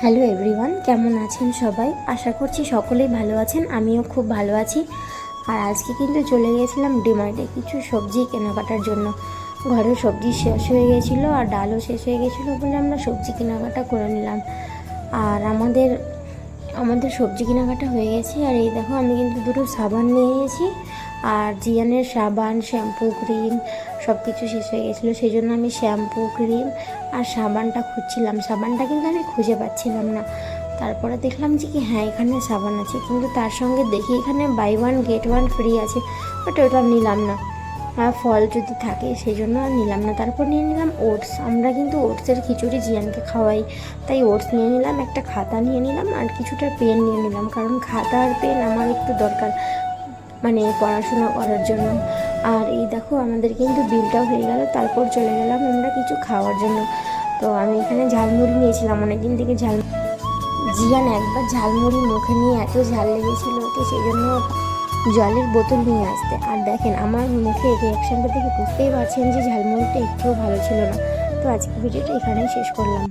Hello everyone, কেমন আছেন সবাই? আশা করছি সকলেই ভালো আছেন, আমিও খুব ভালো আছি। আর আজকে কিন্তু চলে গিয়েছিলাম ডিমার্টে কিছু সবজি কেনাকাটার জন্য। ঘরে সবজি শেষ হয়ে গেছিল আর ডালও শেষ হয়ে গেছিল বলে আমরা সবজি কেনাকাটা করে নিলাম। আর আমাদের আমাদের সবজি কেনাকাটা হয়ে গেছে। আর এই দেখো, আমি কিন্তু দুটো সাবান নিয়ে গেছি আর জিয়ানের সাবান, শ্যাম্পু, ক্রিম সব কিছু শেষ হয়ে গেছিল। সেই জন্য আমি শ্যাম্পু, ক্রিম আর সাবানটা খুঁজছিলাম। সাবানটা কিন্তু আমি খুঁজে পাচ্ছিলাম না। তারপরে দেখলাম যে কি হ্যাঁ এখানে সাবান আছে। কিন্তু তার সঙ্গে দেখি এখানে buy one get one free আছে। বাট ওটা নিলাম না। আর ফল যদি থাকে সেই জন্য আর নিলাম না। তারপর নিয়ে নিলাম ওটস। আমরা কিন্তু ওটসের খিচুড়ি জিয়ানকে খাওয়াই। তাই ওটস নিয়ে নিলাম, একটা খাতা নিয়ে নিলাম আর কিছুটা পেন নিয়ে নিলাম। কারণ খাতা আর পেন আমার একটু দরকার। মানে পড়াশোনা করার জন্য। আর এই দেখো, আমাদের কিন্তু বিলটাও হয়ে গেল, তারপর চলে গেলাম আমরা কিছু খাওয়ার জন্য। তো আমি এখানে ঝালমুড়ি নিয়েছিলাম, অনেকদিন থেকে ঝাল জিয়ান একবার ঝালমুড়ি মুখে নিয়ে এত ঝাল লেগেছিল তো সেই জন্য জলের বোতল নিয়ে আসতে। আর দেখেন, আমার মুখে রিয়াকশানটা দেখে বুঝতেই পারছেন যে ঝালমুড়িটা একটুও ভালো ছিল না। তো আজকে ভিডিওটা এখানেই শেষ করলাম।